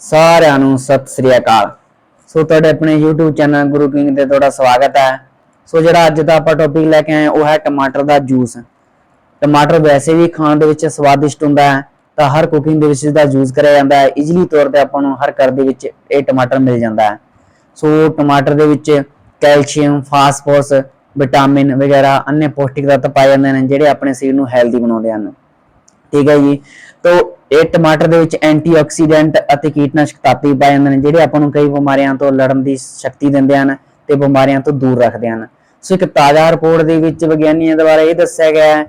ਸਾਰਿਆਂ ਨੂੰ ਸਤਿ ਸ੍ਰੀ ਅਕਾਲ। ਸੋ ਤੁਹਾਡੇ ਆਪਣੇ YouTube ਚੈਨਲ ਗੁਰੂ ਕਿੰਗ ਤੇ ਤੁਹਾਡਾ ਸਵਾਗਤ ਹੈ। ਸੋ ਜਿਹੜਾ ਅੱਜ ਦਾ ਆਪਾਂ ਟੌਪਿਕ ਲੈ ਕੇ ਆਏ ਉਹ ਹੈ ਟਮਾਟਰ ਦਾ ਜੂਸ। ਟਮਾਟਰ ਵੈਸੇ ਵੀ ਖਾਣ ਦੇ ਵਿੱਚ ਸਵਾਦਿਸ਼ਟ ਹੁੰਦਾ ਹੈ, ਤਾਂ ਹਰ ਕੁਕਿੰਗ ਦੇ ਵਿੱਚ ਇਸ ਦਾ ਯੂਜ਼ ਕਰਿਆ ਜਾਂਦਾ ਹੈ। ਈਜ਼ੀਲੀ ਤੌਰ ਤੇ ਆਪਾਂ ਨੂੰ ਹਰ ਘਰ ਦੇ ਵਿੱਚ ਇਹ ਟਮਾਟਰ ਮਿਲ ਜਾਂਦਾ ਹੈ। ਸੋ ਟਮਾਟਰ ਦੇ ਵਿੱਚ ਕੈਲਸ਼ੀਅਮ, ਫਾਸਫੋਰਸ, ਵਿਟਾਮਿਨ ਵਗੈਰਾ ਅਨੇ ਪੌਸ਼ਟਿਕ ਤੱਤ ਪਾਏ ਜਾਂਦੇ ਨੇ, ਜਿਹੜੇ ਆਪਣੇ ਸਰੀਰ ਨੂੰ ਹੈਲਦੀ ਬਣਾਉਂਦੇ ਹਨ। ਠੀਕ ਹੈ ਜੀ? ਤੋਂ ਇਹ ਟਮਾਟਰ ਦੇ ਵਿੱਚ ਐਂਟੀਆਕਸੀਡੈਂਟ ਅਤੇ ਕੀਟਨਾਸ਼ਕ ਤੱਤ ਵੀ ਪਾਏ ਜਾਂਦੇ ਨੇ, ਜਿਹੜੇ ਆਪਾਂ ਨੂੰ ਕਈ ਬਿਮਾਰੀਆਂ ਤੋਂ ਲੜਨ ਦੀ ਸ਼ਕਤੀ ਦਿੰਦੇ ਹਨ ਤੇ ਬਿਮਾਰੀਆਂ ਤੋਂ ਦੂਰ ਰੱਖਦੇ ਹਨ। ਸੋ ਇੱਕ ਤਾਜ਼ਾ ਰਿਪੋਰਟ ਦੇ ਵਿੱਚ ਵਿਗਿਆਨੀਆਂ ਦੁਆਰਾ ਇਹ ਦੱਸਿਆ ਗਿਆ ਹੈ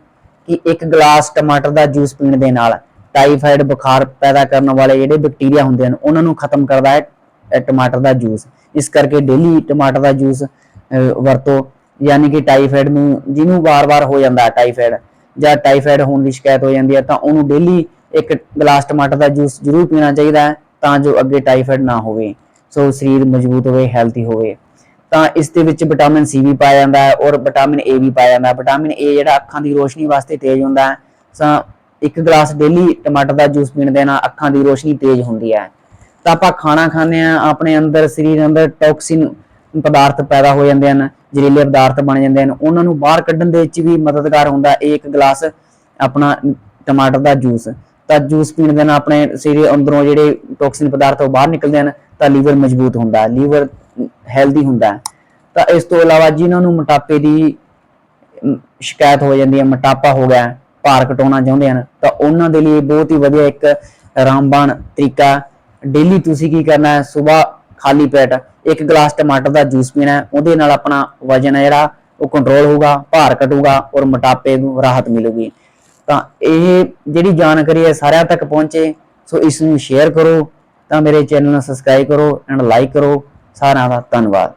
ਕਿ ਇੱਕ ਗਲਾਸ ਟਮਾਟਰ ਦਾ ਜੂਸ ਪੀਣ ਦੇ ਨਾਲ ਟਾਈਫਾਈਡ ਬੁਖਾਰ ਪੈਦਾ ਕਰਨ ਵਾਲੇ ਜਿਹੜੇ ਬੈਕਟੀਰੀਆ ਹੁੰਦੇ ਹਨ, ਉਹਨਾਂ ਨੂੰ ਖਤਮ ਕਰਦਾ ਹੈ ਟਮਾਟਰ ਦਾ ਜੂਸ। ਇਸ ਕਰਕੇ ਡੇਲੀ ਟਮਾਟਰ ਦਾ ਜੂਸ ਵਰਤੋ, ਯਾਨੀ ਕਿ ਟਾਈਫਾਇਡ ਨੂੰ, ਜਿਹਨੂੰ ਵਾਰ-ਵਾਰ ਹੋ ਜਾਂਦਾ ਹੈ ਜਾਂ ਟਾਈਫਾਇਡ ਹੋਣ ਦੀ ਸ਼ਿਕਾਇਤ ਹੋ ਜਾਂਦੀ ਹੈ, ਤਾਂ ਉਹਨੂੰ ਡੇਲੀ ਇੱਕ ਗਲਾਸ ਟਮਾਟਰ ਦਾ ਜੂਸ ਜ਼ਰੂਰ ਪੀਣਾ ਚਾਹੀਦਾ ਹੈ ਤਾਂ ਜੋ ਅੱਗੇ ਟਾਈਫਾਇਡ ਨਾ ਹੋਵੇ, ਸੋ ਸਰੀਰ ਮਜ਼ਬੂਤ ਹੋਵੇ ਹੈਲਥੀ ਹੋਵੇ। ਤਾਂ ਇਸ ਦੇ ਵਿੱਚ ਵਿਟਾਮਿਨ ਸੀ ਵੀ ਪਾਇਆ ਜਾਂਦਾ ਹੈ ਔਰ ਵਿਟਾਮਿਨ ਏ ਵੀ ਪਾਇਆ ਜਾਂਦਾ ਹੈ। ਵਿਟਾਮਿਨ ਏ ਜਿਹੜਾ ਅੱਖਾਂ ਦੀ ਰੋਸ਼ਨੀ ਵਾਸਤੇ ਤੇਜ਼ ਹੁੰਦਾ ਹੈ, ਤਾਂ ਇੱਕ ਗਲਾਸ ਡੇਲੀ ਟਮਾਟਰ ਦਾ ਜੂਸ ਪੀਣ ਦੇ ਨਾਲ ਅੱਖਾਂ ਦੀ ਰੋਸ਼ਨੀ ਤੇਜ਼ ਹੁੰਦੀ ਹੈ। ਤਾਂ ਆਪਾਂ ਖਾਣਾ ਖਾਂਦੇ ਆ ਆਪਣੇ ਅੰਦਰ, ਸਰੀਰ ਅੰਦਰ ਟੌਕਸਿਨ ਪਦਾਰਥ ਪੈਦਾ ਹੋ ਜਾਂਦੇ ਹਨ, ਜ਼ਹਿਰੀਲੇ ਪਦਾਰਥ ਬਣ ਜਾਂਦੇ ਹਨ। ਉਹਨਾਂ ਨੂੰ ਬਾਹਰ ਕੱਢਣ ਦੇ ਵਿੱਚ ਵੀ ਮਦਦਗਾਰ ਹੁੰਦਾ ਇਹ ਇੱਕ ਗਲਾਸ ਆਪਣਾ ਟਮਾਟਰ ਦਾ ਜੂਸ। ਤਾਂ ਜੂਸ ਪੀਣ ਦੇ ਨਾਲ ਆਪਣੇ ਸਰੀਰ ਅੰਦਰੋਂ ਜਿਹੜੇ ਟੌਕਸਿਨ ਪਦਾਰਥ ਉਹ ਬਾਹਰ ਨਿਕਲਦੇ ਹਨ, ਤਾਂ ਲੀਵਰ ਮਜ਼ਬੂਤ ਹੁੰਦਾ ਹੈ, ਲੀਵਰ ਹੈਲਦੀ ਹੁੰਦਾ ਹੈ। ਤਾਂ ਇਸ ਤੋਂ ਇਲਾਵਾ ਜਿਨ੍ਹਾਂ ਨੂੰ ਮੋਟਾਪੇ ਦੀ ਸ਼ਿਕਾਇਤ ਹੋ ਜਾਂਦੀ ਹੈ, ਮੋਟਾਪਾ ਹੋ ਗਿਆ, ਭਾਰ ਘਟਾਉਣਾ ਚਾਹੁੰਦੇ ਹਨ, ਤਾਂ ਉਹਨਾਂ ਦੇ ਲਈ ਬਹੁਤ ਹੀ ਵਧੀਆ ਇੱਕ ਰਾਮਬਾਣ ਤਰੀਕਾ ਡੇਲੀ ਤੁਸੀਂ ਕੀ ਕਰਨਾ ਹੈ, ਸਵੇਰ ਖਾਲੀ ਪੇਟ ਇੱਕ ਗਲਾਸ ਟਮਾਟਰ ਦਾ ਜੂਸ ਪੀਣਾ ਉਹਦੇ ਨਾਲ ਆਪਣਾ ਵਜਨ ਹੈ ਜਿਹੜਾ, ਉਹ ਕੰਟਰੋਲ ਹੋਊਗਾ, ਭਾਰ ਘਟੂਗਾ ਔਰ ਮੋਟਾਪੇ ਨੂੰ ਰਾਹਤ ਮਿਲੂਗੀ। ਤਾਂ ਇਹ ਜਿਹੜੀ ਜਾਣਕਾਰੀ ਹੈ ਸਾਰਿਆਂ ਤੱਕ ਪਹੁੰਚੇ, ਸੋ ਇਸ ਨੂੰ ਸ਼ੇਅਰ ਕਰੋ, ਤਾਂ ਮੇਰੇ ਚੈਨਲ ਨੂੰ ਸਬਸਕ੍ਰਾਈਬ ਕਰੋ ਐਂਡ ਲਾਈਕ ਕਰੋ। ਸਾਰਿਆਂ ਦਾ ਧੰਨਵਾਦ।